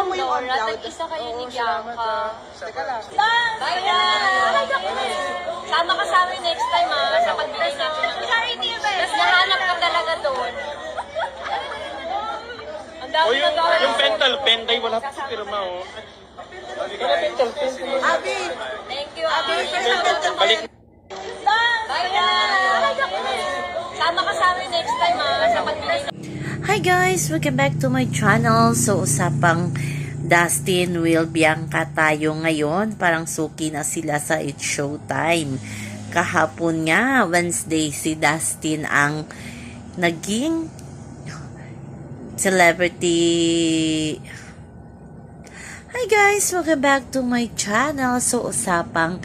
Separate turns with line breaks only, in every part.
Laura.
Cloud.
Nag-isa kayo
Oo,
ni
salamat,
Bianca.
ah. Teka lang.
Bye, guys! Sama ka sa amin next time, ha? Sa pagbigay natin ng Sorry, Mas nahanap ka talaga doon. Ang dami
O yung, yung pental pen, day wala pa sa pirma, oh.
Abi,
Thank you, Abi.
Balik.
Bye, guys! Sama ka sa amin next time, ha? Sa pagbigay natin.
Hi guys! Welcome back to my channel. So, usapang Dustin, Will, Bianca tayo ngayon. Parang suki na sila sa It's Showtime. Kahapon nga, Wednesday, si Dustin ang naging celebrity Hi guys! Welcome back to my channel. So, usapang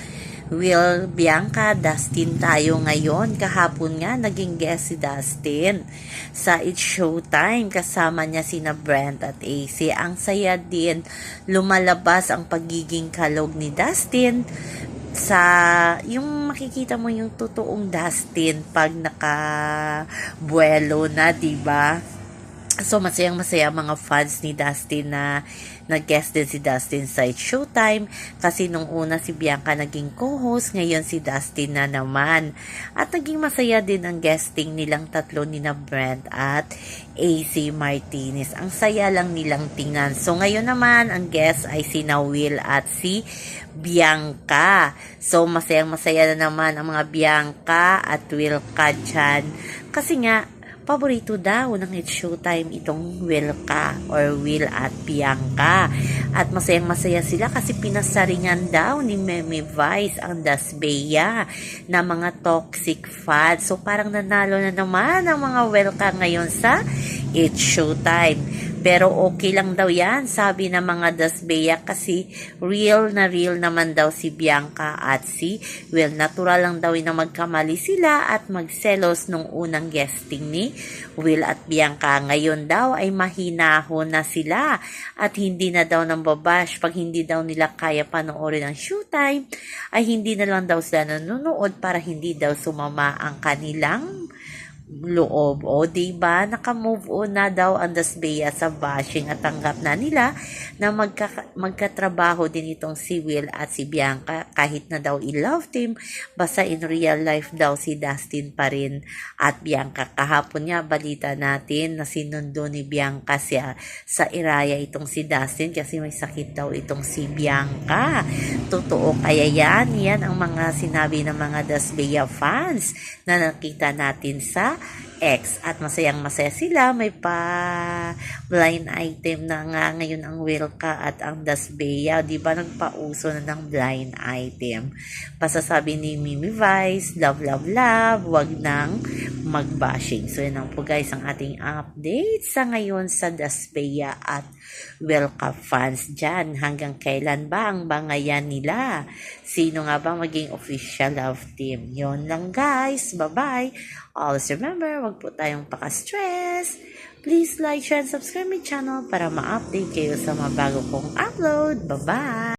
Will, Bianca, Dustin tayo ngayon. Kahapon nga, naging guest si Dustin sa It's Showtime. Kasama niya sina Brent at AC. Ang saya din, lumalabas ang pagiging kalog ni Dustin sa yung makikita mo yung totoong Dustin pag naka-buelo na, 'di ba? So, masayang masaya mga fans ni Dustin na nag-guest din si Dustin sa Showtime kasi nung una si Bianca naging co-host, ngayon si Dustin na naman. At naging masaya din ang guesting nilang tatlo ni na Brent at AC Martinez. Ang saya lang nilang tingnan. So, ngayon naman, ang guest ay si na Will at si Bianca. So, masayang masaya na naman ang mga Bianca at Will ka dyan. Kasi nga, paborito daw ng It's Showtime itong Will ka or Will at Bianca. At masayang masaya sila kasi pinasaringan daw ni Meme Vice ang Dasbeya na mga toxic fans. So parang nanalo na naman ang mga Will ka ngayon sa It's Showtime. Pero okay lang daw yan, sabi ng mga Dasbeya kasi real na real naman daw si Bianca at si Will. Natural lang daw na magkamali sila at magselos nung unang guesting ni Will at Bianca. Ngayon daw ay mahinahon na sila at hindi na daw nang babash. Pag hindi daw nila kaya panoorin ang showtime, ay hindi na lang daw sila nanonood para hindi daw sumama ang kanilang loob. O, diba? Naka-move on na daw ang Dasbeya sa bashing at tanggap na nila na magka, magkatrabaho din itong si Will at si Bianca kahit na daw i-love team. Basta in real life daw si Dustin pa rin at Bianca. Kahapon nga balita natin na sinundo ni Bianca siya sa Iraya itong si Dustin kasi may sakit daw itong si Bianca. Totoo kaya yan? Yan ang mga sinabi ng mga Dasbeya fans na nakita natin sa X at masayang masaya sila. May pa blind item na nga ngayon ang Wilka at ang Dasbeya di ba nagpauso na ng blind item? Pasasabi ni Mimi Vice love love love. Wag nang magbashing so yun ang po guys ang ating update sa ngayon sa Dasbeya at Wilka fans dyan hanggang kailan ba ang bangayan nila sino nga ba maging official love team yon lang guys bye bye Always remember, wag po tayong paka-stress. Please like, share, and subscribe my channel para ma-update kayo sa mga bago kong upload. Bye-bye!